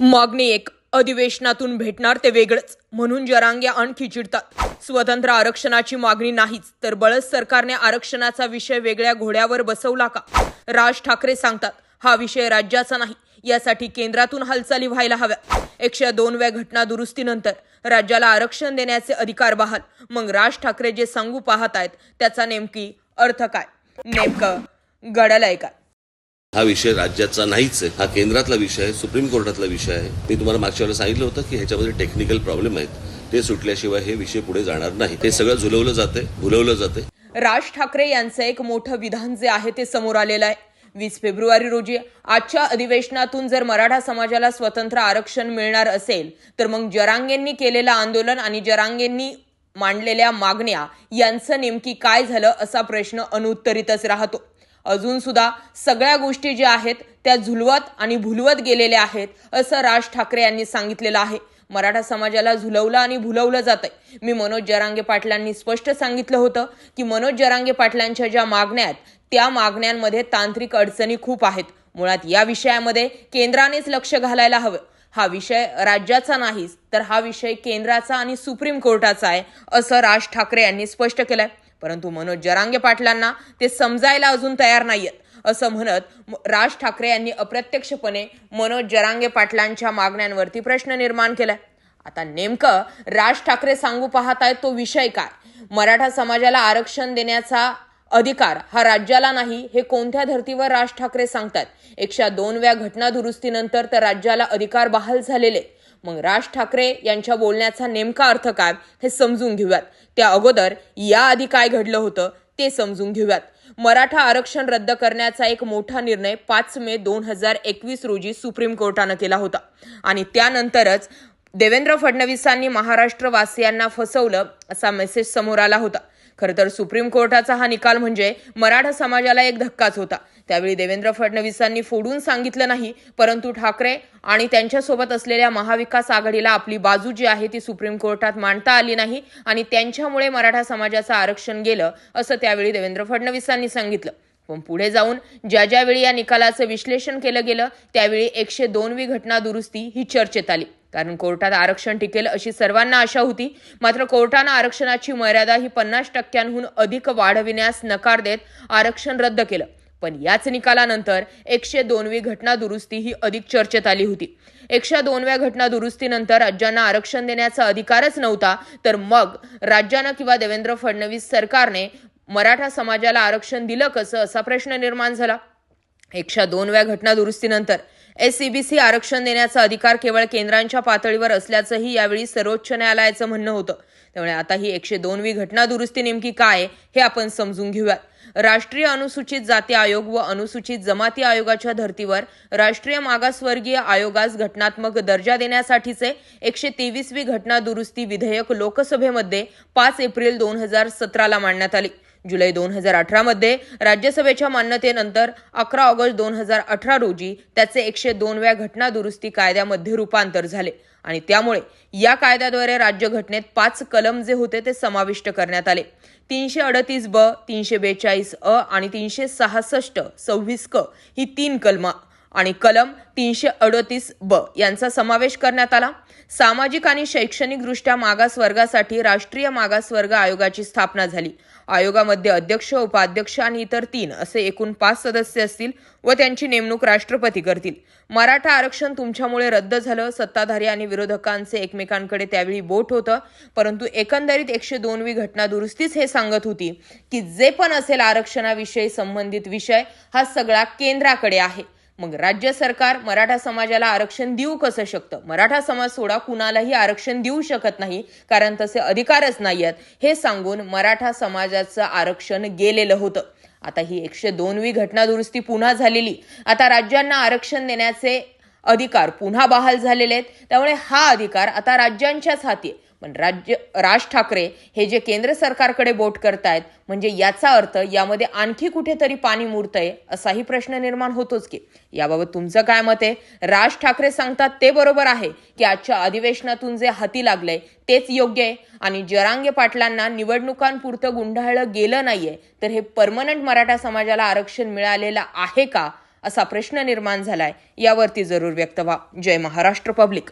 मागणी एक. अधिवेशनातून भेटणार ते वेगळंच. म्हणून जरांग्या आणखी चिडतात. स्वतंत्र आरक्षणाची मागणी नाहीच. तर बळस सरकारने आरक्षणाचा विषय वेगळ्या घोड्यावर बसवला का? राज ठाकरे सांगतात हा विषय राज्याचा नाही. यासाठी केंद्रातून हालचाली व्हायला हव्या. एकशे दोनव्या घटना दुरुस्तीनंतर राज्याला आरक्षण देण्याचे अधिकार बहाल. मग राज ठाकरे जे सांगू पाहत आहेत त्याचा नेमकी अर्थ काय? नेमकं घडलंय काय हा विषय राज्याचा नाहीच आहे. हा केंद्रातला विषय आहे सुप्रीम कोर्टातला विषय आहे. मी तुम्हाला मागच्या वेळेला सांगितलं होतं की ह्याच्यामध्ये टेक्निकल प्रॉब्लेम आहेत. ते सुटल्याशिवाय हे विषय पुढे जाणार नाही. ते सगळं झुलवलं जाते भुलवलं जाते राज ठाकरे यांचं एक मोठं विधान जे आहे ते समोर आलेलं आहे. वीस फेब्रुवारी रोजी आजच्या अधिवेशनातून जर मराठा समाजाला स्वतंत्र आरक्षण मिळणार असेल तर मग जरांगेंनी केलेलं आंदोलन आणि जरांगेंनी मांडलेल्या मागण्या यांचं नेमकी काय झालं असा प्रश्न अनुत्तरितच राहतो. अजून सुद्धा सगळ्या गोष्टी ज्या आहेत त्या झुलवत आणि भुलवत गेलेल्या आहेत असं राज ठाकरे यांनी सांगितलेलं आहे. मराठा समाजाला झुलवलं आणि भुलवलं जातंय. मी मनोज जरांगे पाटलांनी स्पष्ट सांगितलं होतं की मनोज जरांगे पाटलांच्या ज्या मागण्या आहेत त्या मागण्यांमध्ये तांत्रिक अडचणी खूप आहेत. मुळात या विषयामध्ये केंद्रानेच लक्ष घालायला हवं. हा विषय राज्याचा नाहीच तर हा विषय केंद्राचा आणि सुप्रीम कोर्टाचा आहे असं राज ठाकरे यांनी स्पष्ट केलंय. परंतु मनोज जरांगे पाटलांना ते समजायला अजून तयार नाहीयेत. असं म्हणत राज ठाकरे यांनी अप्रत्यक्षपणे मनोज जरांगे पाटलांच्या मागण्यांवरती प्रश्न निर्माण केलाय. आता नेमकं राज ठाकरे सांगू पाहत आहेत तो विषय काय? मराठा समाजाला आरक्षण देण्याचा अधिकार हा राज्याला नाही हे कोणत्या धर्तीवर राज ठाकरे सांगतात एकशे दोनव्या घटना दुरुस्तीनंतर तर राज्याला अधिकार बहाल झालेले. मग राज ठाकरे यांच्या बोलण्याचा नेमका अर्थ काय हे समजून घेऊयात. त्या अगोदर याआधी काय घडलं होतं ते समजून घेऊयात. मराठा आरक्षण रद्द करण्याचा एक मोठा निर्णय पाच मे दोन हजार एकवीस रोजी सुप्रीम कोर्टानं केला होता. आणि त्यानंतरच देवेंद्र फडणवीसांनी महाराष्ट्रवासियांना फसवलं असा मेसेज समोर आला होता. तर सुप्रीम कोर्टाचा हा निकाल म्हणजे मराठा समाजाला एक धक्काच होता. त्यावेळी देवेंद्र फडणवीसांनी फोडून सांगितलं नाही परंतु ठाकरे आणि त्यांच्यासोबत असलेल्या महाविकास आघाडीला आपली बाजू जी आहे ती सुप्रीम कोर्टात मांडता आली नाही आणि त्यांच्यामुळे मराठा समाजाचं आरक्षण गेलं असं त्यावेळी देवेंद्र फडणवीसांनी सांगितलं. पण पुढे जाऊन ज्या ज्यावेळी या निकालाचं विश्लेषण केलं गेलं त्यावेळी एकशे दोनवी घटना दुरुस्ती ही चर्चेत आली. कारण कोर्टात आरक्षण टिकेल अशी सर्वांना आशा होती. मात्र कोर्टानं आरक्षणाची मर्यादा ही पन्नास टक्क्यांहून अधिक वाढविण्यास नकार देत आरक्षण रद्द केलं. पण याच निकालानंतर एकशे दोनवी घटना दुरुस्ती ही अधिक चर्चेत आली होती. एकशे दोनव्या घटना दुरुस्तीनंतर राज्यांना आरक्षण देण्याचा अधिकारच नव्हता तर मग राज्यानं किंवा देवेंद्र फडणवीस सरकारने मराठा समाजाला आरक्षण दिलं कसं असा प्रश्न निर्माण झाला. एकशे दोनव्या घटना दुरुस्तीनंतर एस सी बी सी आरक्षण देण्याचा अधिकार केवळ केंद्रांच्या पातळीवर असल्याचंही यावेळी सर्वोच्च न्यायालयाचं म्हणणं होतं. त्यामुळे आता ही एकशे दोनवी घटना दुरुस्ती नेमकी काय आहे हे आपण समजून घेऊयात. राष्ट्रीय अनुसूचित जाती आयोग व अनुसूचित जमाती आयोगाच्या धर्तीवर राष्ट्रीय मागासवर्गीय आयोगास घटनात्मक दर्जा देण्यासाठीचे एकशे तेवीसवी घटना दुरुस्ती विधेयक लोकसभेमध्ये पाच एप्रिल दोन हजार सतराला मांडण्यात आली. जुलै दोन हजार अठरामध्ये राज्यसभेच्या मान्यतेनंतर अकरा ऑगस्ट दोन हजार अठरा रोजी त्याचे एकशे दोनव्या घटना दुरुस्ती कायद्यामध्ये रूपांतर झाले. आणि त्यामुळे या कायद्याद्वारे राज्यघटनेत पाच कलम जे होते ते समाविष्ट करण्यात आले. तीनशे अडतीस ब तीनशे बेचाळीस अ आणि तीनशे सहासष्ट सव्वीस क ही तीन कलमा आणि कलम तीनशे अडतीस ब यांचा समावेश करण्यात आला. सामाजिक आणि शैक्षणिकदृष्ट्या मागासवर्गासाठी राष्ट्रीय मागासवर्ग आयोगाची स्थापना झाली. आयोगामध्ये अध्यक्ष उपाध्यक्ष आणि इतर तीन असे एकूण पाच सदस्य असतील व त्यांची नेमणूक राष्ट्रपती करतील. मराठा आरक्षण तुमच्यामुळे रद्द झालं. सत्ताधारी आणि विरोधकांचे एकमेकांकडे त्यावेळी बोट होतं. परंतु एकंदरीत एकशे दोनवी घटना दुरुस्तीच हे सांगत होती की जे पण असेल आरक्षणाविषयी संबंधित विषय हा सगळा केंद्राकडे आहे. मग राज्य सरकार मराठा समाजाला आरक्षण देऊ कसं शकतं? मराठा समाज सोडा कुणालाही आरक्षण देऊ शकत नाही कारण तसे अधिकारच नाही आहेत हे सांगून मराठा समाजाचं आरक्षण गेलेलं होतं. आता ही एकशे दोनवी घटना दुरुस्ती पुन्हा झालेली. आता राज्यांना आरक्षण देण्याचे अधिकार पुन्हा बहाल झालेले आहेत. त्यामुळे हा अधिकार आता राज्यांच्याच हाती आहे. पण राज्य राज ठाकरे हे जे केंद्र सरकारकडे बोट करतायत म्हणजे याचा अर्थ यामध्ये आणखी कुठेतरी पाणी मुरतंय असाही प्रश्न निर्माण होतोच की. याबाबत तुमचं काय मत आहे? राज ठाकरे सांगतात ते बरोबर आहे की आजच्या अधिवेशनातून जे हाती लागलंय तेच योग्य आहे. आणि जरांगे पाटलांना निवडणुकांपुरतं गुंडाळलं गेलं नाहीये तर हे परमनंट मराठा समाजाला आरक्षण मिळालेलं आहे का? असा प्रश्न निर्माण झालाय यावरती जरूर व्यक्त व्हा. जय महाराष्ट्र पब्लिक.